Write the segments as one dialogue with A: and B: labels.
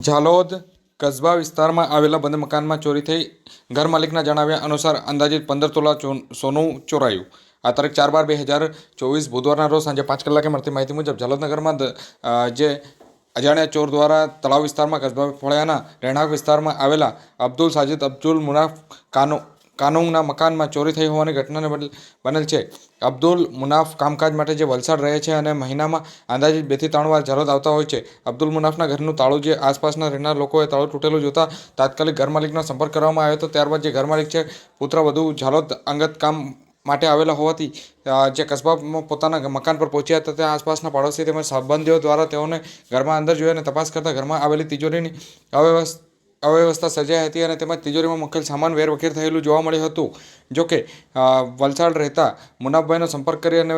A: ઝાલોદ કસ્બા વિસ્તારમાં આવેલા બંધ મકાનમાં ચોરી થઈ ઘર માલિકના જણાવ્યા અનુસાર અંદાજિત પંદર તોલા સોનું ચોરાયું. આ તારીખ ચાર બાર બે હજાર ચોવીસ બુધવારના રોજ સાંજે પાંચ કલાકે મળતી માહિતી મુજબ ઝાલોદ નગરમાં દ- અ, જે અજાણ્યા ચોર દ્વારા તળાવ વિસ્તારમાં કસ્બા ફળિયાના રહેણાંક વિસ્તારમાં આવેલા અબ્દુલ સાજિદ અબ્દુલ મુનાફ કાનો કાનૂનના મકાનમાં ચોરી થઈ હોવાની ઘટનાને બદલ- બનેલ છે. અબ્દુલ મુનાફ કામકાજ માટે જે વલસાડ રહે છે અને મહિનામાં અંદાજિત બેથી ત્રણ વાર ઝાલોદ આવતા હોય છે. અબ્દુલ મુનાફના ઘરનું તાળું જે આસપાસના રહેનાર લોકોએ તાળું તૂટેલું જોતા તાત્કાલિક ઘર માલિકનો સંપર્ક કરવામાં આવ્યો હતો. ત્યારબાદ જે ઘર માલિક છે, પુત્ર વધુ ઝાલોદ અંગત કામ માટે આવેલા હોવાથી જે કસ્બામાં પોતાના મકાન પર પહોંચ્યા હતા, ત્યાં આસપાસના પાડોશી તેમજ સંબંધીઓ દ્વારા તેઓને ઘરમાં અંદર જોઈ અને તપાસ કરતા ઘરમાં આવેલી તિજોરીની અવ્યવસ્થા અવ્યવસ્થા સર્જાઈ હતી અને તેમજ તિજોરીમાં મુકેલ સામાન વેરવખેર થયેલું જોવા મળ્યું હતું. જોકે વલસાડ રહેતા મુનાફભાઈનો સંપર્ક કરી અને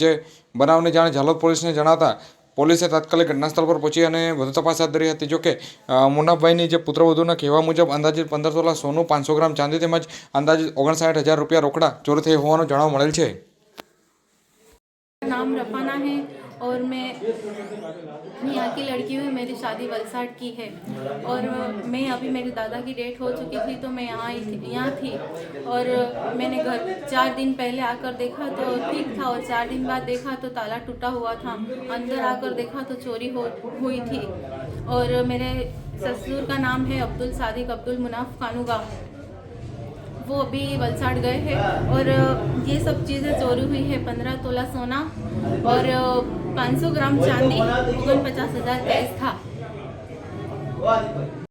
A: જે બનાવની જાણ ઝાલોદ પોલીસને જણાતા પોલીસે તાત્કાલિક ઘટનાસ્થળ પર પહોંચી અને વધુ તપાસ હાથ ધરી હતી. જોકે મુનાફભાઈની જે પુત્રવધુના કહેવા મુજબ અંદાજિત પંદર તોલા સોનું, પાંચસો ગ્રામ ચાંદી તેમજ અંદાજિત ઓગણસાઠ હજાર રૂપિયા રોકડા ચોરી થઈ હોવાનું જાણવા મળેલ છે.
B: नाम रफाना है और मैं यहाँ की लड़की हूँ, मेरी शादी वलसाड की है। और मैं अभी मेरे दादा की डेथ हो चुकी थी तो मैं यहाँ यहाँ थी। और मैंने घर चार दिन पहले आकर देखा तो ठीक था और चार दिन बाद देखा तो ताला टूटा हुआ था, अंदर आकर देखा तो चोरी हो, हुई थी। और मेरे ससुर का नाम है अब्दुल सादिक अब्दुल मुनाफ कानूगा। वो अभी वलसाड़ गए हैं और ये सब चीज़ें चोरी हुई है, पंद्रह तोला सोना और पाँच सौ ग्राम चांदी पचास हज़ार कैश था